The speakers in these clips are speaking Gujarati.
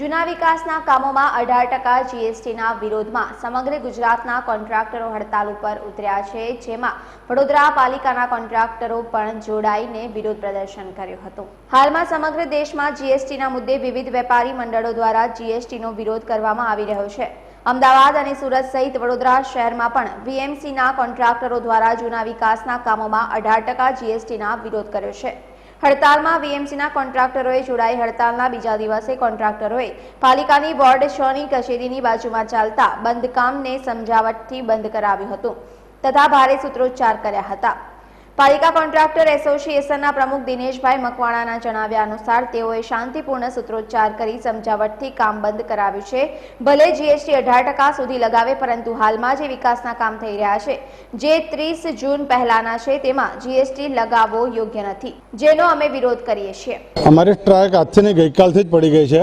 જૂના વિકાસના કામોમાં અઢાર ટકા જીએસટીના વિરોધમાં સમગ્ર ગુજરાતના કોન્ટ્રાક્ટરો હડતાલ ઉપર ઉતર્યા છે, જેમાં વડોદરા પાલિકાના કોન્ટ્રાક્ટરો પણ જોડાઈને વિરોધ પ્રદર્શન કર્યું હતું. હાલમાં સમગ્ર દેશમાં જીએસટીના મુદ્દે વિવિધ વેપારી મંડળો દ્વારા જીએસટીનો વિરોધ કરવામાં આવી રહ્યો છે. અમદાવાદ અને સુરત સહિત વડોદરા શહેરમાં પણ વીએમસીના કોન્ટ્રાક્ટરો દ્વારા જૂના વિકાસના કામોમાં અઢાર ટકા જીએસટીના વિરોધ કર્યો છે. હડતાલમાં વીએમસીના કોન્ટ્રાક્ટરોએ જોડાઈ હડતાલના બીજા દિવસે કોન્ટ્રાક્ટરોએ પાલિકાની વોર્ડ છ ની કચેરીની બાજુમાં ચાલતા બંધકામને સમજાવટથી બંધ કરાવ્યું હતું તથા ભારે સૂત્રોચ્ચાર કર્યા હતા. પાલિકા કોન્ટ્રાક્ટર એસોસિએશનના પ્રમુખ દિનેશભાઈ મકવાણાના જણાવ્યા અનુસાર તેઓએ શાંતિપૂર્ણ સૂત્રોચ્ચાર કરી સમજાવટથી કામ બંધ કરાવ્યું છે. ભલે જીએસટી અઢાર ટકા સુધી લગાવે, પરંતુ હાલમાં જે વિકાસના કામ થઈ રહ્યા છે, જે ત્રીસ જૂન પહેલાના છે, તેમાં જીએસટી લગાવવો યોગ્ય નથી. જેનો અમે વિરોધ કરીએ છીએ. અમારી સ્ટ્રાઇક આજથી ને ગઈકાલથી જ પડી ગઈ છે.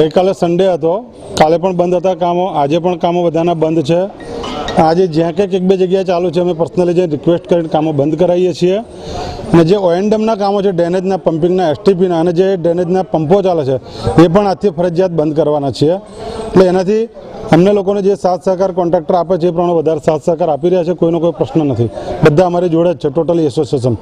ગઈકાલે સન્ડે હતો. કાલે પણ બંધ હતા કામો. આજે પણ કામો બધાના બંધ છે. આજે જ્યાં ક્યાંક એક બે જગ્યાએ ચાલુ છે, અમે પર્સનલી જે રિક્વેસ્ટ કરીને કામો બંધ કરાવીએ છીએ. અને જે ઓએનડમના કામો છે, ડ્રેનેજના પમ્પિંગના એસટીપીના અને જે ડ્રેનેજના પંપો ચાલે છે, એ પણ આજથી ફરજિયાત બંધ કરવાના છીએ. એટલે એનાથી અમને લોકોને જે સાથ સહકાર કોન્ટ્રાક્ટર આપે છે, એ પ્રમાણે વધારે સાથ સહકાર આપી રહ્યા છે, કોઈનો કોઈ પ્રશ્ન નથી. બધા અમારી જોડે છે ટોટલી એસોસિએશન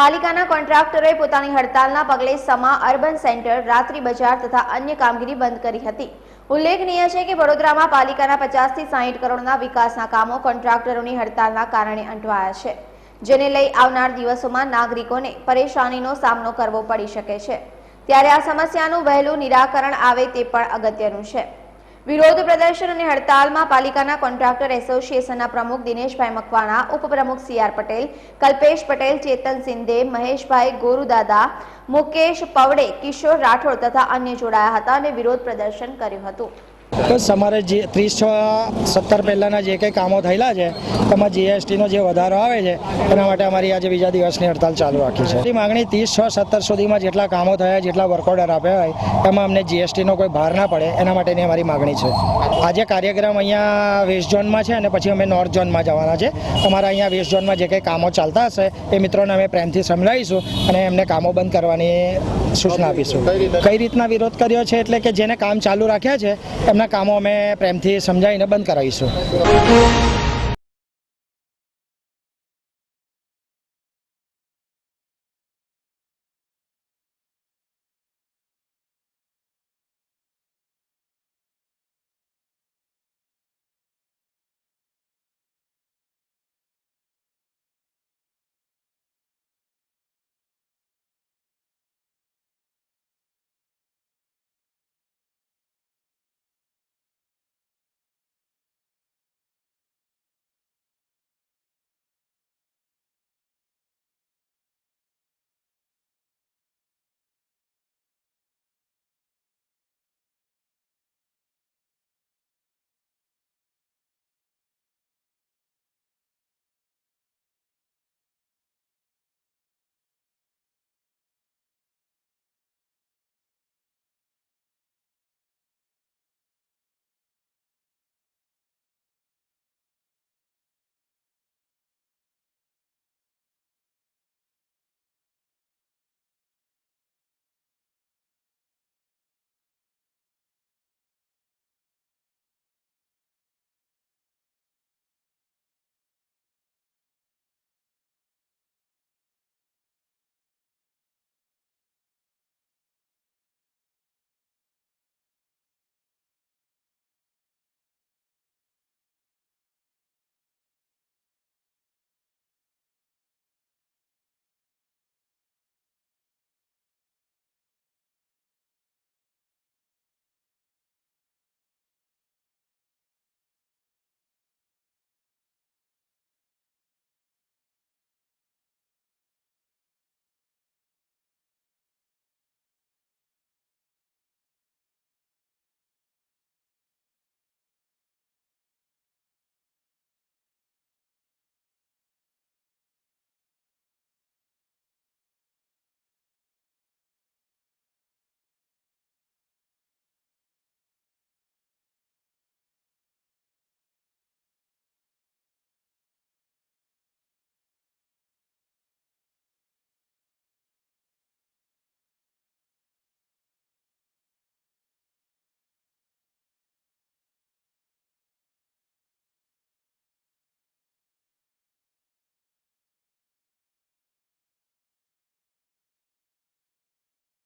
પાલિકાના કોન્ટ્રાક્ટરોએ પોતાની હડતાલના પગલે સમા અર્બન સેન્ટર, રાત્રિ બજાર તથા અન્ય કામગીરી બંધ કરી હતી. ઉલ્લેખનીય છે કે વડોદરામાં પાલિકાના પચાસથી સાહીઠ કરોડના વિકાસના કામો કોન્ટ્રાક્ટરોની હડતાલના કારણે અંટવાયા છે, જેને લઈ આવનાર દિવસોમાં નાગરિકોને પરેશાનીનો સામનો કરવો પડી શકે છે. ત્યારે આ સમસ્યાનું વહેલું નિરાકરણ આવે તે પણ અગત્યનું છે. વિરોધ પ્રદર્શન અને હડતાલમાં પાલિકાના કોન્ટ્રાક્ટર એસોસિએશનના પ્રમુખ દિનેશભાઈ મકવાણા, ઉપપ્રમુખ સી આર પટેલ, કલ્પેશ પટેલ, ચેતન સિંધે, મહેશભાઈ ગોરુદાદા, મુકેશ પવડે, કિશોર રાઠોડ તથા અન્ય જોડાયા હતા અને વિરોધ પ્રદર્શન કર્યું હતું. બસ અમારે જે ત્રીસ છ સત્તર પહેલાંના જે કંઈ કામો થયેલા છે, તેમાં જીએસટીનો જે વધારો આવે છે, એના માટે અમારી આજે બીજા દિવસની હડતાલ ચાલુ રાખી છે. એ માગણી ત્રીસ છ સત્તર સુધીમાં જેટલા કામો થયા, જેટલા વર્ક ઓર્ડર આપ્યા હોય એમાં અમને જીએસટીનો કોઈ ભાર ના પડે, એના માટેની અમારી માગણી છે. આજે કાર્યક્રમ અહીંયા વેસ્ટ ઝોનમાં છે અને પછી અમે નોર્થ ઝોનમાં જવાના છે. અમારા અહીંયા વેસ્ટ ઝોનમાં જે કંઈ કામો ચાલતા હશે, એ મિત્રોને અમે પ્રેમથી સમજાવીશું અને એમને કામો બંધ કરવાની સૂચના આપીશું. કઈ રીતના વિરોધ કર્યો છે? એટલે કે જેને કામ ચાલુ રાખ્યા છે, એમના કામો અમે પ્રેમથી સમજાવીને બંધ કરાવીશું.